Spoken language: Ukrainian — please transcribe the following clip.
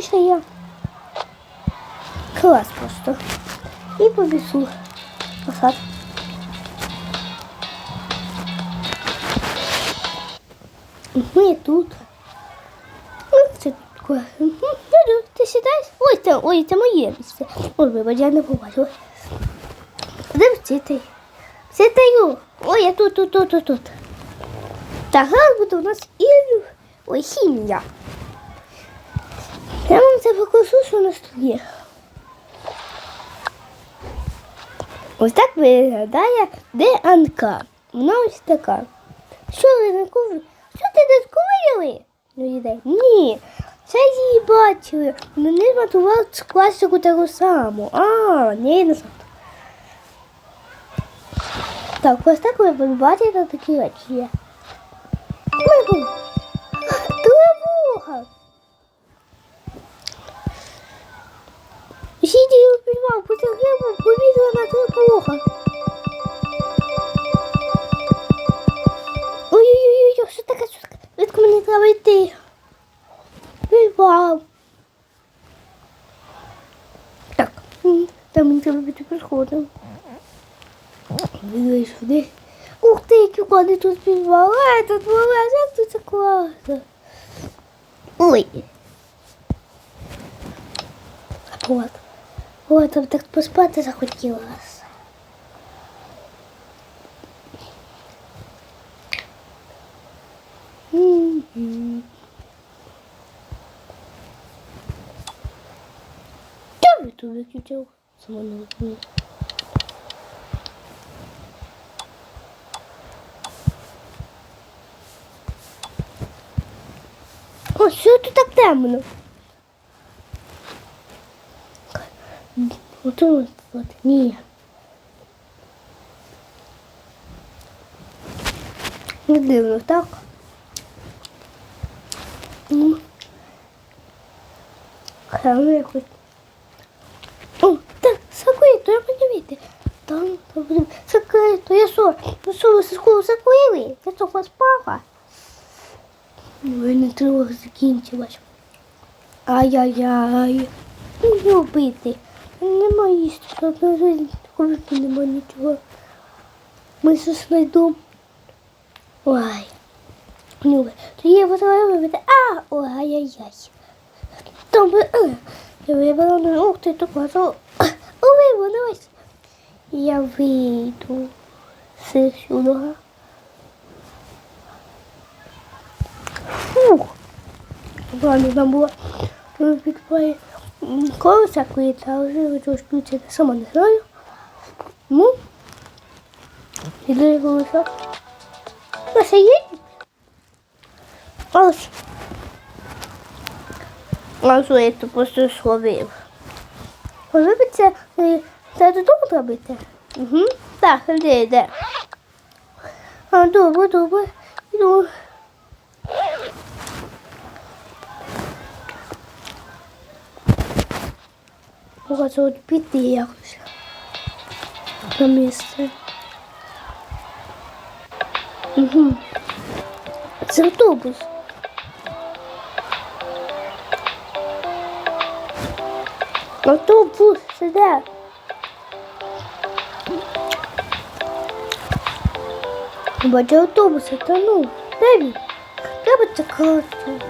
Що я. Клас просто. І побісу. Посад. Ми тут. Ну, це. Люду, ти сідаєш? Ой, це, ой, це моє місце. Ой, вибач, я не побачила. Де вчити? Сідаю. Ой, я тут, тут, тут, тут, тут. Так, зараз буде у нас і ой, хімія. Я вам це покажу, що у нас тут є. Ось так виглядає ДНК. Вона ось така. Що ви не курили? Що ти не? Ну. Ні. Це її бачили. Вони матували класику таку саму. А, ні, не сам. Так, ось так ви бачите такі речі є. Тривога! Тривога. Ой-ой-ой, що таке, що таке? Відко мені треба йти. Підвал. Так, там мені треба бути сюди. Ух ти, які кони тут підвал. А, тут була, як тут це класно. Ой. Вот. Вот, там так поспати захотілося. Чого ви тут виключив? Самоліт. О, що тут так темно? Отут, от, ні. Не дивно, так? Ну. Храм якось. О, так, сакуїто, я подивіться. Там, там, сакуїто, я що? Ну що, ви школи сакуїли? Я що, вас папа? Ой, не тривога закінчилась. Ай-яй-яй. Ну, любити. Нема їсти, що купити нема нічого. Ми щось знайдемо. Ой. Любе. То є потреба вибити. А, ой, ай-яй-яй. Там би, е, я вибрала, ну, ух ти, то класно. О, вибрала, ось. Я вийду з сюди. Фух. Ладно, там було підпає колеса кується, а вже чогось включити сама не знаю. Ну, іде колеса. Ось є. Ось. А що я тут просто словив? Робиться, це додому робити? Угу. Так, де, де. А, добре, добре. Іду. Може от піти якось на місце. Угу. Це автобус. Автобус сюди. Бачу автобус, та ну, де він? Треба чекати.